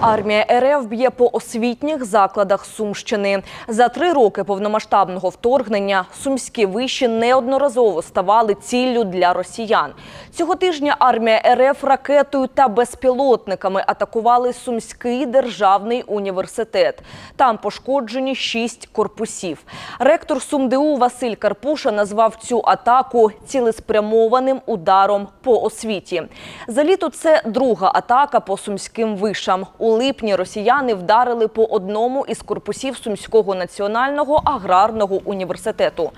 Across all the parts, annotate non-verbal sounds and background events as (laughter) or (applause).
Армія РФ б'є по освітніх закладах Сумщини. За три роки повномасштабного вторгнення сумські виші неодноразово ставали ціллю для росіян. Цього тижня армія РФ ракетою та безпілотниками атакували Сумський державний університет. Там пошкоджені шість корпусів. Ректор СумДУ Василь Карпуша назвав цю атаку цілеспрямованим ударом по освіті. За літо це друга атака по сумським вишам. У липні росіяни вдарили по одному із корпусів Сумського національного аграрного університету.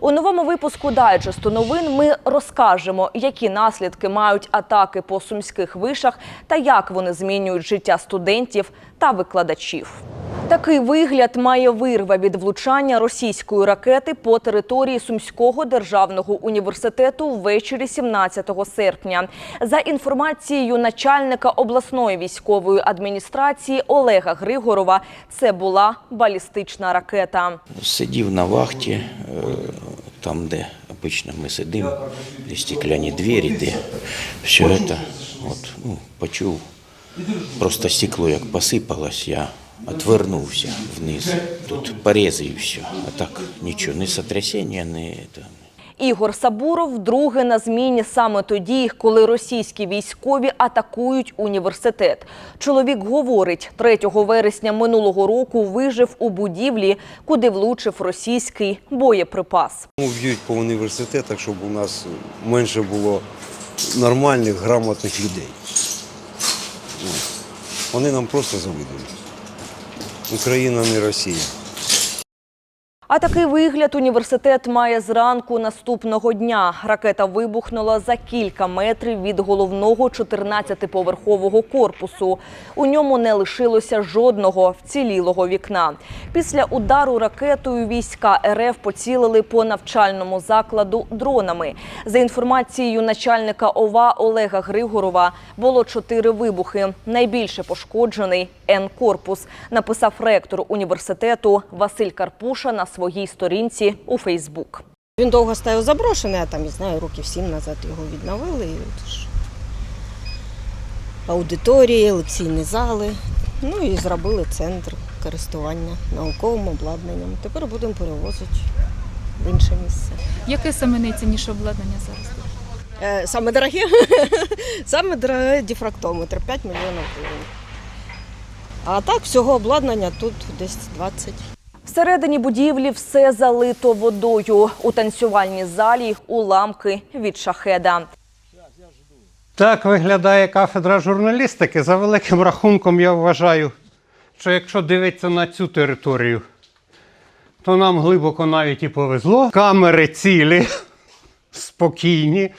У новому випуску дайджесту новин ми розкажемо, які наслідки мають атаки по сумських вишах та як вони змінюють життя студентів та викладачів. Такий вигляд має вирва від влучання російської ракети по території Сумського державного університету ввечері 17 серпня. За інформацією начальника обласної військової адміністрації Олега Григорова, це була балістична ракета. Сидів на вахті, е, там, де обично ми сидимо, де стекляні двері, де все це. От, ну, почув, просто стекло як посипалось, я отвернувся вниз. Тут порези і все. А так нічого, ні сотрясіння, ні. Це. Ігор Сабуров вдруге на зміні саме тоді, коли російські військові атакують університет. Чоловік говорить, 3 вересня минулого року вижив у будівлі, куди влучив російський боєприпас. Ну, Б'ють по університетах, щоб у нас менше було нормальних, грамотних людей. Ну, Вони нам просто завидують. Україна не Росія. А такий вигляд університет має зранку наступного дня. Ракета вибухнула за кілька метрів від головного 14-поверхового корпусу. У ньому не лишилося жодного вцілілого вікна. Після удару ракетою війська РФ поцілили по навчальному закладу дронами. За інформацією начальника ОВА Олега Григорова, було чотири вибухи. Найбільше пошкоджений Н-корпус, написав ректор університету Василь Карпуша на своїй сторінці у Фейсбук. Він довго стояв заброшений, а там, не знаю, років сім назад його відновили. І от ж аудиторії, лекційні зали. Ну і зробили центр користування науковим обладнанням. Тепер будемо перевозити в інше місце. Яке саме найцінніше обладнання зараз? Е, саме дороге, (laughs) саме дороге дифрактометр 5 мільйонів гривень. А так всього обладнання тут десь 20. Всередині будівлі все залито водою. У танцювальній залі уламки від шахеда. Так виглядає кафедра журналістики. За великим рахунком, я вважаю, що якщо дивитися на цю територію, то нам глибоко навіть і повезло. Камери цілі, (laughs) спокійні,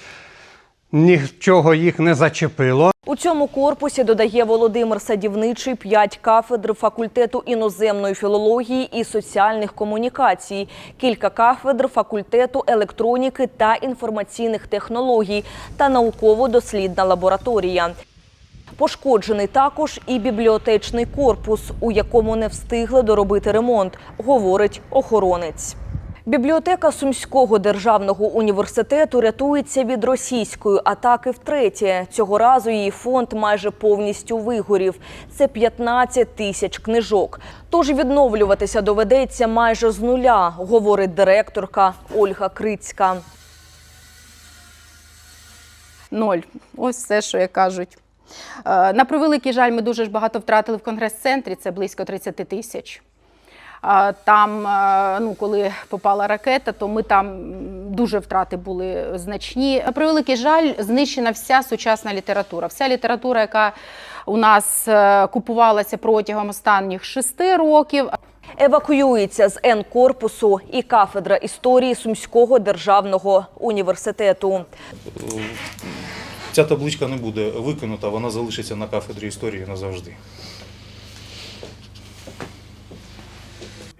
нічого їх не зачепило. У цьому корпусі додає Володимир Садівничий п'ять кафедр факультету іноземної філології і соціальних комунікацій, кілька кафедр факультету електроніки та інформаційних технологій та науково-дослідна лабораторія. Пошкоджений також і бібліотечний корпус, у якому не встигли доробити ремонт, говорить охоронець. Бібліотека Сумського державного університету рятується від російської атаки втретє. Цього разу її фонд майже повністю вигорів. Це 15 тисяч книжок. Тож відновлюватися доведеться майже з нуля, говорить директорка Ольга Крицька. Ноль. Ось все, що як кажуть. Е, На превеликий жаль, ми дуже ж багато втратили в конгрес-центрі, це близько 30 тисяч. Там, е, ну, коли попала ракета, то ми там дуже втрати були значні. На превеликий жаль, знищена вся сучасна література. Вся література, яка у нас е, купувалася протягом останніх шести років, Евакуюється з Н-корпусу і кафедра історії Сумського державного університету. Ця табличка не буде викинута, вона залишиться на кафедрі історії назавжди.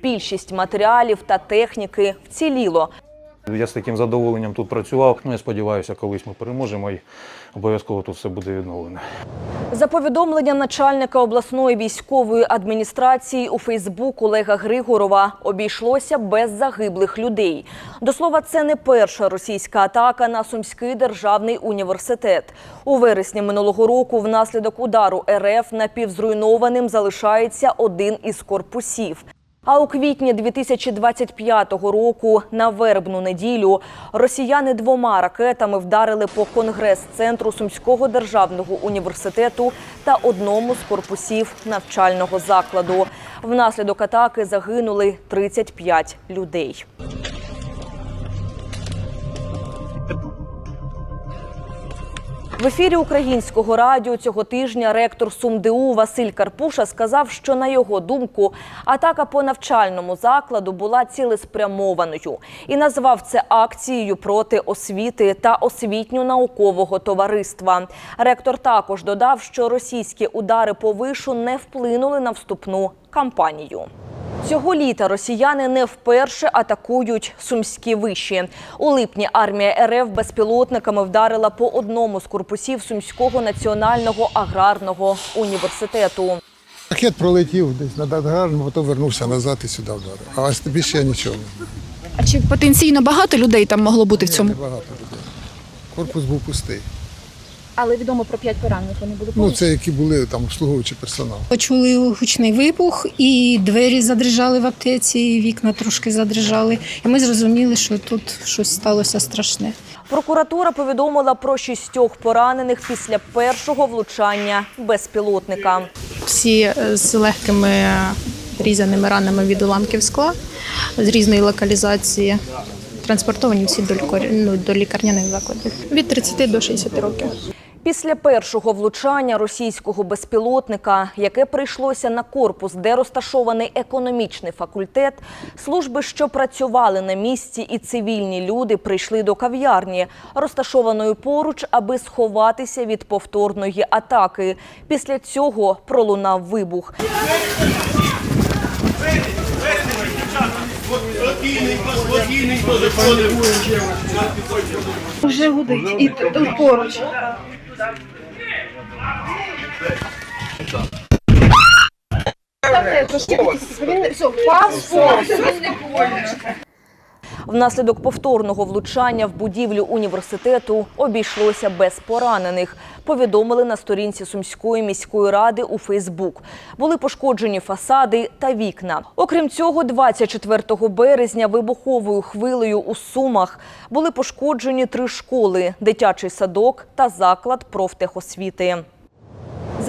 Більшість матеріалів та техніки вціліло. Я з таким задоволенням тут працював. Ну, я сподіваюся, колись ми переможемо і обов'язково тут все буде відновлено. За повідомленням начальника обласної військової адміністрації у Фейсбук Олега Григорова обійшлося без загиблих людей. До слова, це не перша російська атака на Сумський державний університет. У вересні минулого року внаслідок удару РФ напівзруйнованим залишається один із корпусів. А у квітні 2025 року на вербну неділю росіяни двома ракетами вдарили по конгрес-центру Сумського державного університету та одному з корпусів навчального закладу. Внаслідок атаки загинули 35 людей. В ефірі українського радіо цього тижня ректор СумДУ Василь Карпуша сказав, що на його думку атака по навчальному закладу була цілеспрямованою і назвав це акцією проти освіти та освітньо-наукового товариства. Ректор також додав, що російські удари по вишу не вплинули на вступну кампанію. Цього літа росіяни не вперше атакують сумські виші. У липні армія РФ безпілотниками вдарила по одному з корпусів Сумського національного аграрного університету. Пакет пролетів десь над Аграрним, потім вернувся назад і сюди вдарив. А ось тобі ще нічого. А чи потенційно багато людей там могло бути в цьому? Небагато людей. Корпус був пустий. Але відомо про п'ять поранених. Вони були Ну, це які були там обслуговуючий персонал. Почули гучний вибух, і двері задрижали в аптеці, і вікна трошки задрижали. І ми зрозуміли, що тут щось сталося страшне. Прокуратура повідомила про шістьох поранених після першого влучання безпілотника. Всі е, з легкими е, різаними ранами від уламків скла з різної локалізації. Транспортовані всі до, ну, до лікарняних закладів від 30 до 60 років. Після першого влучання російського безпілотника, яке прийшлося на корпус, де розташований економічний факультет, служби, що працювали на місці, і цивільні люди прийшли до кав'ярні, розташованої поруч, аби сховатися від повторної атаки. Після цього пролунав вибух. Вже гудить і тут поруч. Ставте, трошки, він, все, пас, форс, він не боляче. Внаслідок повторного влучання в будівлю університету обійшлося без поранених. Повідомили на сторінці Сумської міської ради у Фейсбук. Були пошкоджені фасади та вікна. Окрім цього, 24 березня вибуховою хвилею у Сумах були пошкоджені три школи, дитячий садок та заклад профтехосвіти.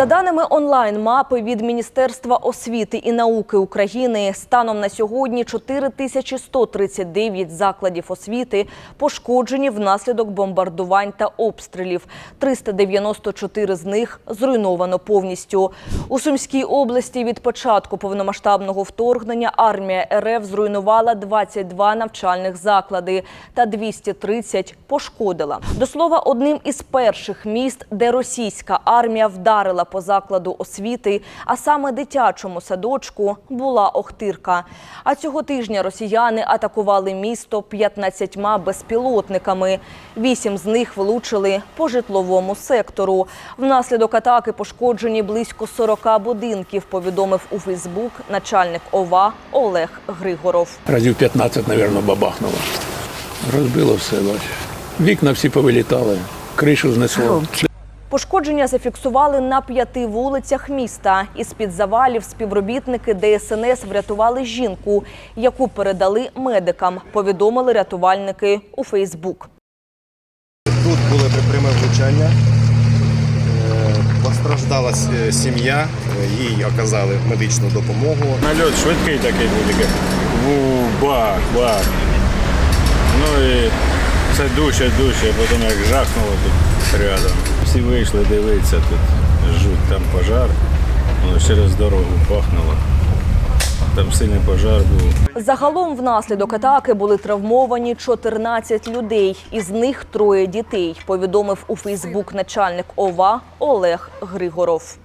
За даними онлайн-мапи від Міністерства освіти і науки України, станом на сьогодні 4139 закладів освіти пошкоджені внаслідок бомбардувань та обстрілів. 394 з них зруйновано повністю. У Сумській області від початку повномасштабного вторгнення армія РФ зруйнувала 22 навчальних заклади та 230 пошкодила. До слова, одним із перших міст, де російська армія вдарила по закладу освіти, а саме дитячому садочку, була Охтирка. А цього тижня росіяни атакували місто 15 безпілотниками. Вісім з них влучили по житловому сектору. Внаслідок атаки пошкоджені близько 40 будинків, повідомив у Фейсбук начальник ОВА Олег Григоров. Разів 15, мабуть, бабахнуло. Розбило все, бач. Вікна всі повилітали, кришу знесло. Пошкодження зафіксували на п'яти вулицях міста. Із-під завалів співробітники ДСНС врятували жінку, яку передали медикам, повідомили рятувальники у Фейсбук. Тут було пряме влучання. Е, Постраждала сім'я, їй оказали медичну допомогу. Нальот швидкий такий Ву, бах, бах. Ну і все дужче, дужче, потім як жахнуло тут рядом. Всі вийшли дивитися тут. Жуть, там пожар. Воно через дорогу пахнуло. Там сильний пожар був. Загалом внаслідок атаки були травмовані 14 людей, із них троє дітей, повідомив у Фейсбук начальник ОВА Олег Григоров.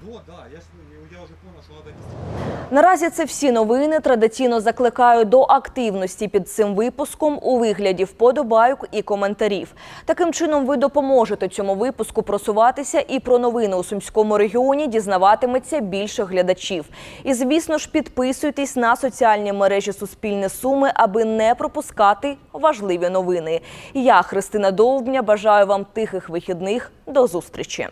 Наразі це всі новини. Традиційно закликаю до активності під цим випуском у вигляді вподобайок і коментарів. Таким чином, ви допоможете цьому випуску просуватися і про новини у сумському регіоні дізнаватиметься більше глядачів. І звісно ж, підписуйтесь на соціальні мережі Суспільне Суми, аби не пропускати важливі новини. Я, Христина Довбня, бажаю вам тихих вихідних. До зустрічі.